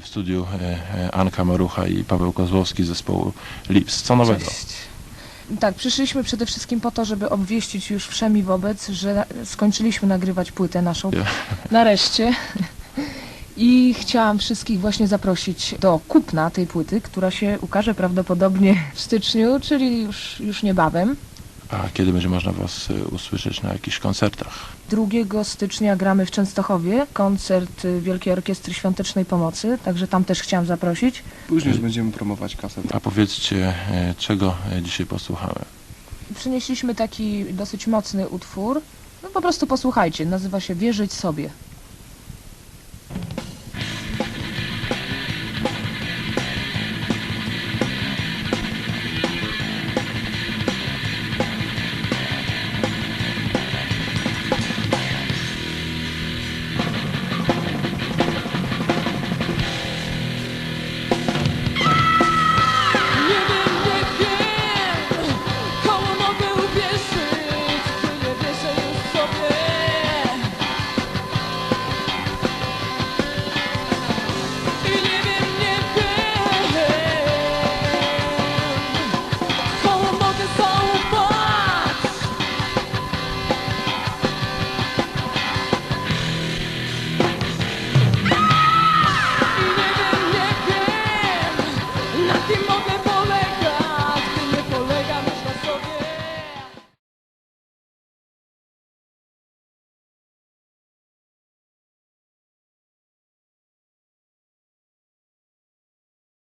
W studiu e, e, Anka Marucha i Paweł Kozłowski z zespołu Lips. Co nowego? Cześć. Tak, przyszliśmy przede wszystkim po to, żeby obwieścić już wszemi wobec, że skończyliśmy nagrywać płytę naszą. Nareszcie. I chciałam wszystkich właśnie zaprosić do kupna tej płyty, która się ukaże prawdopodobnie w styczniu, czyli już, już niebawem. A kiedy będzie można Was e, usłyszeć na jakichś koncertach? 2 stycznia gramy w Częstochowie koncert y, Wielkiej Orkiestry Świątecznej Pomocy, także tam też chciałam zaprosić. Później już będziemy promować kasetę. A powiedzcie, e, czego dzisiaj posłuchamy? Przynieśliśmy taki dosyć mocny utwór. No po prostu posłuchajcie, nazywa się Wierzyć sobie.